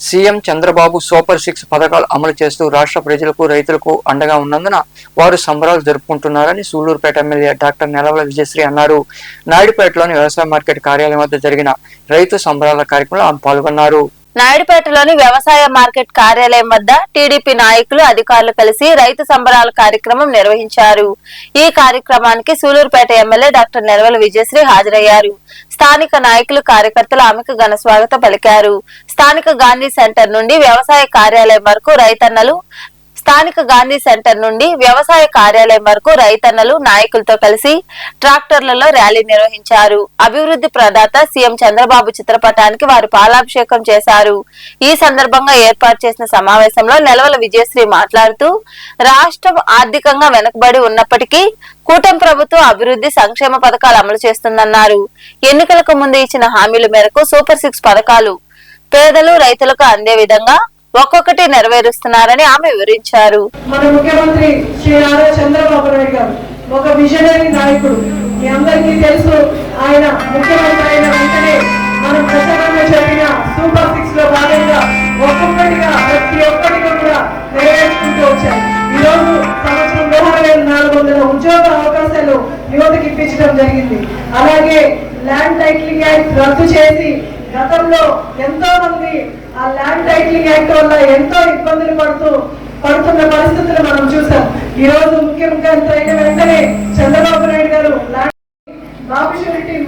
CM Chandrababu super six పథకాలు అమలు చేస్తూ రాష్ట్ర ప్రజలకు రైతులకు అండగా ఉన్నందున వారు సంబరాలు జరుపుకుంటున్నారని సూళ్ళూరుపేట ఎమ్మెల్యే డాక్టర్ నెలవల విజయశ్రీ అన్నారు. నాయుడుపేటలోని వ్యవసాయ మార్కెట్ కార్యాలయం వద్ద జరిగిన రైతు సంబరాల కార్యక్రమంలో ఆమె పాల్గొన్నారు. నాయుడుపేటలోని వ్యవసాయ మార్కెట్ కార్యాలయం వద్ద టీడీపీ నాయకులు అధికారులు కలిసి రైతు సంబరాల కార్యక్రమం నిర్వహించారు. ఈ కార్యక్రమానికి సూలూరుపేట ఎమ్మెల్యే డాక్టర్ నెరవల విజయశ్రీ హాజరయ్యారు. స్థానిక నాయకులు కార్యకర్తలు ఆమెకు ఘన స్వాగతం పలికారు. స్థానిక గాంధీ సెంటర్ నుండి వ్యవసాయ కార్యాలయం వరకు రైతన్నలు స్థానిక గాంధీ సెంటర్ నుండి వ్యవసాయ కార్యాలయం వరకు రైతన్నలు నాయకులతో కలిసి ట్రాక్టర్లలో ర్యాలీ నిర్వహించారు. అభివృద్ధి ప్రదాత సీఎం చంద్రబాబు చిత్రపటానికి వారు పాలాభిషేకం చేశారు. ఈ సందర్భంగా ఏర్పాటు చేసిన సమావేశంలో నెలవల విజయశ్రీ మాట్లాడుతూ రాష్ట్రం ఆర్థికంగా వెనుకబడి ఉన్నప్పటికీ కూటమి ప్రభుత్వం అభివృద్ధి సంక్షేమ పథకాలు అమలు చేస్తుందన్నారు. ఎన్నికలకు ముందు ఇచ్చిన హామీల మేరకు సూపర్ సిక్స్ పథకాలు పేదలు రైతులకు అందే విధంగా ఒక్కొక్కటి నెరవేరుస్తున్నారని ఆమె వివరించారు. మన ముఖ్యమంత్రి శ్రీ నారా చంద్రబాబు నాయుడు గారు ఒక విజనరీ నాయకుడు. మీ అందరికీ తెలుసు ఆయన ముఖ్యమంత్రి అయిన వెంటనే మనం ప్రచారంలో చెప్పిన సూపర్ సిక్స్లో భాగంగా ఒక్కొక్కటిగా ప్రతి ఒక్కటిగా కూడా నెరవేర్చుకుంటూ వచ్చారు. ఈ రోజు సంవత్సరం మూడు వేల నాలుగు వందల ఉద్యోగ అవకాశాలు యువతకి ఇప్పించడం జరిగింది. అలాగే ల్యాండ్ టైటిలింగ్ యాక్ట్ రద్దు చేసి గతంలో ఎంతో మంది ఆ ల్యాండ్ టైటిలింగ్ యాక్ట్ వల్ల ఎంతో ఇబ్బందులు పడుతూ పడుతున్న పరిస్థితులు మనం చూసాం. ఈ రోజు ముఖ్యంగా అయిన వెంటనే చంద్రబాబు నాయుడు గారు ల్యాండ్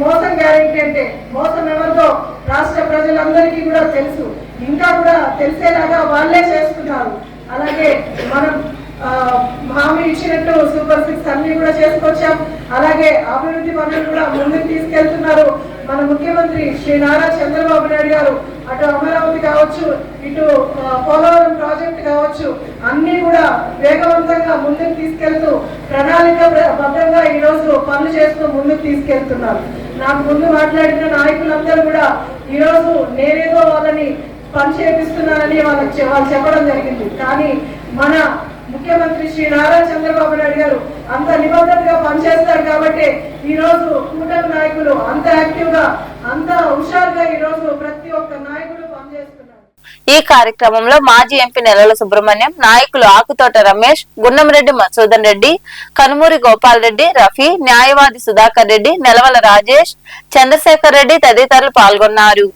మోసం గ్యారెంటీ అంటే మోసం ఎవరితో రాష్ట్ర ప్రజలందరికీ కూడా తెలుసు. ఇంకా కూడా తెలిసేలాగా వాళ్ళే చేస్తున్నారు అలాగే మనం ఆ, ఇచ్చినట్టు సూపర్ సిక్స్ అన్ని కూడా చేసుకొచ్చాం. అలాగే అభివృద్ధి పనులు కూడా ముందుకు తీసుకెళ్తున్నారు. మన ముఖ్యమంత్రి శ్రీ నారా చంద్రబాబు నాయుడు గారు అటు అమరావతి కావచ్చు ఇటు పోలవరం ప్రాజెక్ట్ కావచ్చు అన్ని కూడా వేగవంతంగా ముందుకు తీసుకెళ్తూ ప్రణాళిక బద్ధంగా ఈ రోజు పనులు చేస్తూ ముందుకు తీసుకెళ్తున్నారు. నాకు ముందు మాట్లాడిన నాయకులందరూ కూడా ఈ రోజు నేనేదో వాళ్ళని పని చేపిస్తున్నానని వాళ్ళకి వాళ్ళు చెప్పడం జరిగింది. కానీ మన ముఖ్యమంత్రి శ్రీ నారా చంద్రబాబు నాయుడు గారు అంత నిబద్ధతగా పనిచేస్తారు కాబట్టి ఈ రోజు కూటమి నాయకులు అంత యాక్టివ్గా అంత హుషారుగా ఈ రోజు ప్రతి ఒక్క నాయకుడు పనిచేస్తున్నారు. ఈ కార్యక్రమంలో మాజీ ఎంపీ నెలల సుబ్రహ్మణ్యం నాయకులు ఆకుతోట రమేష్ గున్నంరెడ్డి మసూదన్ రెడ్డి కనుమూరి గోపాల్ రెడ్డి రఫీ న్యాయవాది సుధాకర్ రెడ్డి నెలవల రాజేష్ చంద్రశేఖర్ రెడ్డి తదితరులు పాల్గొన్నారు.